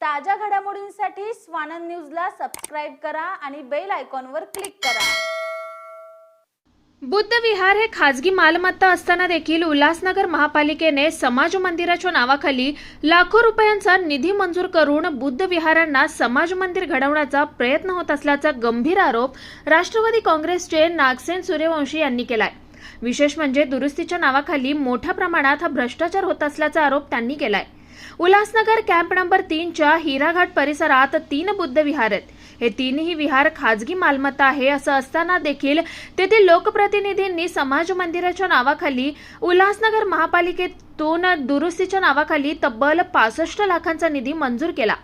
ताज्या घडामोडींसाठी स्वानंद न्यूजला सबस्क्राईब करा आणि बेल आयकॉनवर क्लिक करा. बुद्ध विहार हे खाजगी मालमत्ता असताना देखील उल्हासनगर महापालिकेने समाज मंदिराच्या नावाखाली लाखो रुपयांचा निधी मंजूर करून बुद्ध विहारांना समाज मंदिर घडवण्याचा प्रयत्न होत असल्याचा गंभीर आरोप राष्ट्रवादी काँग्रेसचे नागसेन सूर्यवंशी यांनी केलाय. विशेष म्हणजे दुरुस्तीच्या नावाखाली मोठ्या प्रमाणात हा भ्रष्टाचार होत असल्याचा आरोप त्यांनी केलाय. उल्हासनगर कॅम्प नंबर तीनच्या हिराघाट परिसरात तीन बुद्ध विहार आहेत. हे तीनही विहार खाजगी मालमत्ता आहे असं असताना देखील तेथील लोकप्रतिनिधींनी समाज मंदिराच्या नावाखाली उल्हासनगर महापालिकेतून दुरुस्तीच्या नावाखाली तब्बल पासष्ट लाखांचा निधी मंजूर केला.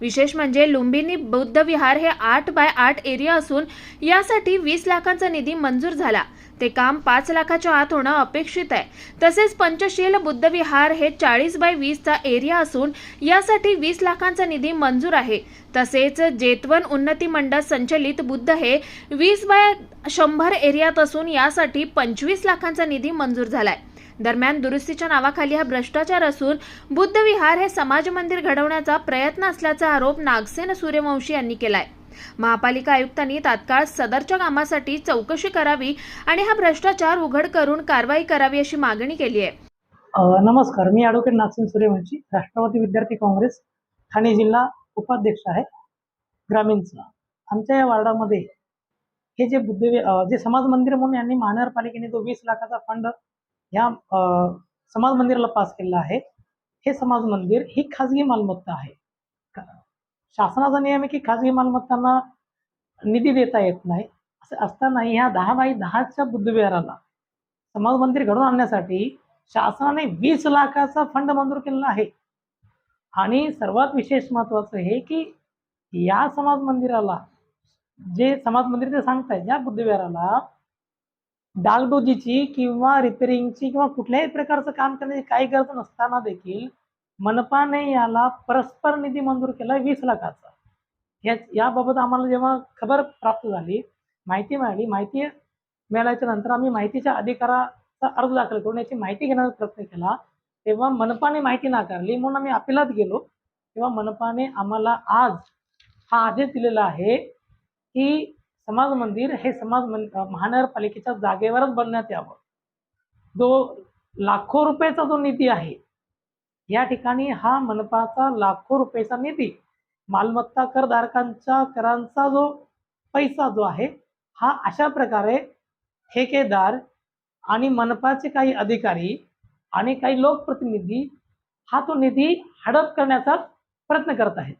विशेष म्हणजे लुंबिनी बुद्ध विहार हे आठ बाय आठ एरिया असून यासाठी वीस लाखांचा निधी मंजूर झाला. ते काम पाच लाखाच्या आत होणं अपेक्षित आहे. तसेच पंचशील बुद्ध विहार हे चाळीस बाय वीसचा एरिया असून यासाठी वीस लाखांचा निधी मंजूर आहे. तसेच जेतवन उन्नती मंडळ संचलित बुद्ध हे वीस बाय शंभर एरियात असून यासाठी पंचवीस लाखांचा निधी मंजूर झालाय. दरम्यान दुरुस्तीच्या नावाखाली हा भ्रष्टाचार असून बुद्ध विहार हे समाज मंदिर घडवण्याचा प्रयत्न असल्याचा आरोप नागसेन सूर्यवंशी यांनी केलाय. महापालिका आयुक्तांनी तात्काळ सदरच्या कामासाठी चौकशी करावी आणि हा भ्रष्टाचार उघड करून कारवाई करावी अशी मागणी केली आहे. नमस्कार. मी ॲडव्होकेट नागसेन सूर्यवंशी राष्ट्रवादी विद्यार्थी काँग्रेस ठाणे जिल्हा उपाध्यक्ष आहे ग्रामीणचा. आमच्या या वार्डामध्ये हे जे बुद्ध जे समाज मंदिर म्हणून यांनी महानगरपालिकेने जो वीस लाखाचा फंड ह्या समाज मंदिराला पास केलेला आहे. हे समाज मंदिर ही खाजगी मालमत्ता आहे. शासनाचा नियम आहे की खाजगी मालमत्तांना निधी देता येत नाही. असं असतानाही ह्या दहा बाय दहाच्या बुद्धविहाराला समाज मंदिर घडवून आणण्यासाठी शासनाने वीस लाखाचा फंड मंजूर केलेला आहे. आणि सर्वात विशेष महत्वाचं हे की या समाज मंदिराला जे समाज मंदिर ते सांगताय ज्या बुद्धविहाराला डागडोजीची किंवा रिपेरिंगची किंवा कुठल्याही प्रकारचं काम करण्याची काही गरज नसताना देखील मनपाने याला परस्पर निधी मंजूर केला वीस लाखाचा. या याबाबत आम्हाला जेव्हा खबर प्राप्त झाली माहिती मिळाली माहिती मिळाल्याच्या नंतर आम्ही माहितीच्या अधिकाराचा अर्ज दाखल करून याची माहिती घेण्याचा प्रयत्न केला. तेव्हा मनपाने माहिती नाकारली म्हणून आम्ही अपिलात गेलो. तेव्हा मनपाने आम्हाला आज हा आदेश दिलेला आहे की समाज मंदिर हे समाज महानगरपालिकेच्या जागेवरच बनण्यात यावं. जो लाखो रुपयाचा जो निधी आहे या ठिकाणी हा मनपाचा लाखो रुपयाचा निधी मालमत्ता करधारकांच्या करांचा जो पैसा जो आहे हा अशा प्रकारे ठेकेदार आणि मनपाचे काही अधिकारी आणि काही लोकप्रतिनिधी हा तो निधी हडप करण्याचा प्रयत्न करत आहेत.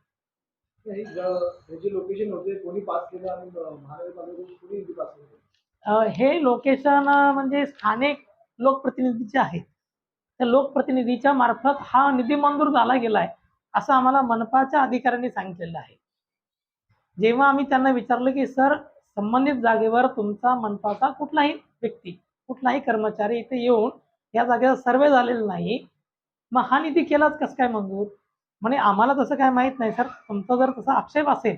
हे जे लोकेशन होते कोणी पास केलं आणि महानगरपालिकेने कोणी पास केलं? हे लोकेशन म्हणजे स्थानिक लोकप्रतिनिधीचे आहेत. त्या लोकप्रतिनिधीच्या मार्फत हा निधी मंजूर झाला गेला आहे असं आम्हाला मनपाच्या अधिकाऱ्यांनी सांगितलेलं आहे. जेव्हा आम्ही त्यांना विचारलं की सर संबंधित जागेवर तुमचा मनपाचा कुठलाही व्यक्ती कुठलाही कर्मचारी इथे येऊन या जागेचा सर्वे झालेला नाही मग हा निधी केलाच कसं काय मंजूर? म्हणे आम्हाला तसं काय माहीत नाही सर. तुमचा जर तसा आक्षेप असेल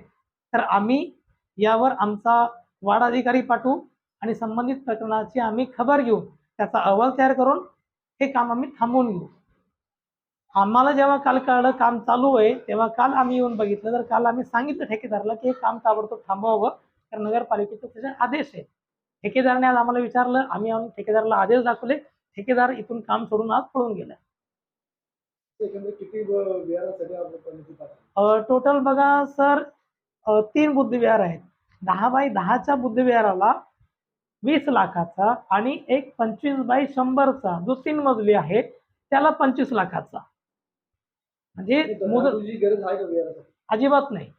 तर आम्ही यावर आमचा वाढ अधिकारी पाठवू आणि संबंधित प्रकरणाची आम्ही खबर घेऊ. त्याचा अहवाल तयार करून हे काम आम्ही थांबवून घेऊ. आम्हाला जेव्हा काल कळलं काम चालू आहे तेव्हा काल आम्ही येऊन बघितलं. तर काल आम्ही सांगितलं ठेकेदाराला की हे काम ताबडतोब थांबवावं तर नगरपालिकेचे त्याचे आदेश आहे. ठेकेदाराने आज आम्हाला विचारलं आम्ही आम्ही ठेकेदाराला आदेश दाखवले. ठेकेदार इथून काम सोडून आज पळून गेला. किती? टोटल बघा सर तीन बुद्धविहार आहेत. दहा बाय दहाच्या बुद्धविहाराला वीस लाखाचा आणि एक पंचवीस बाय शंभरचा जो तीन मजली आहे त्याला पंचवीस लाखाचा. म्हणजे विहारासाठी? अजिबात नाही.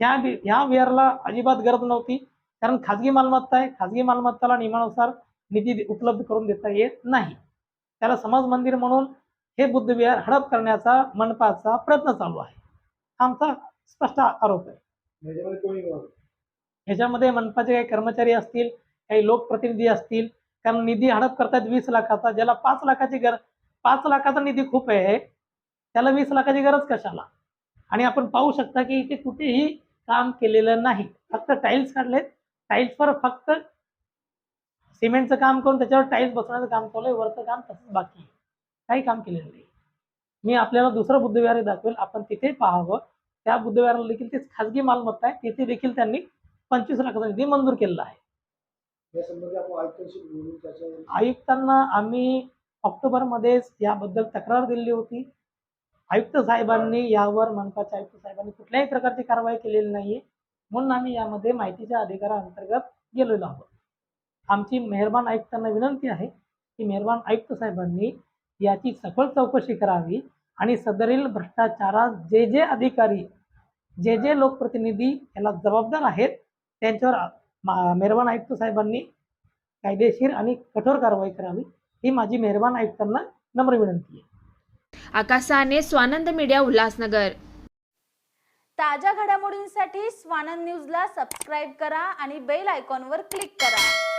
ह्या ह्या विहारला अजिबात गरज नव्हती. कारण खाजगी मालमत्ता आहे. खाजगी मालमत्ताला नियमानुसार निधी उपलब्ध करून देता येत नाही. त्याला समाज मंदिर म्हणून हे बुद्धविहार हडप करण्याचा मनपाचा प्रयत्न चालू आहे. आमचा स्पष्ट आरोप आहे. ह्याच्यामध्ये मनपाचे काही कर्मचारी असतील काही लोकप्रतिनिधी असतील कारण निधी हडप करतात वीस लाखाचा ज्याला पाच लाखाची गर पाच लाखाचा निधी खूप आहे त्याला वीस लाखाची गरज कशाला? आणि आपण पाहू शकता की इथे कुठेही काम केलेलं नाही. फक्त टाईल्स काढलेत. टाईल्सवर फक्त सिमेंटचं काम करून त्याच्यावर टाईल्स बसवण्याचं काम चालू आहे वरचं काम तसंच बाकी आहे. काही काम केलेलं नाही. मी आपल्याला दुसरं बुद्धविहार दाखवेल आपण तिथे पाहावं. त्या बुद्धविहाराला देखील ते खाजगी मालमत्ता आहे. तिथे देखील त्यांनी पंचवीस लाखाचा निधी मंजूर केलेला आहे. आयुक्तांना आम्ही ऑक्टोबरमध्येच याबद्दल तक्रार दिली होती. आयुक्त साहेबांनी यावर मनपाच्या आयुक्त साहेबांनी कुठल्याही प्रकारची कारवाई केलेली नाहीये. म्हणून आम्ही यामध्ये माहितीच्या अधिकाराअंतर्गत गेलेलो आहोत. आमची मेहरबान आयुक्तांना विनंती आहे की मेहरबान आयुक्त साहेबांनी याची सखोल चौकशी करावी आणि सदरील भ्रष्टाचारात जे जे अधिकारी जे जे लोकप्रतिनिधी याला जबाबदार आहेत त्यांच्यावर मा- मेहरबान आयुक्त साहेबांनी कायदेशीर आणि कठोर कारवाई करावी ही माझी मेहरबान आयुक्तांना नम्र विनंती आहे. आकाश साने स्वानंद मीडिया उल्हासनगर. ताज्या घडामोडींसाठी स्वानंद न्यूजला सबस्क्राईब करा आणि बेल आयकॉनवर क्लिक करा.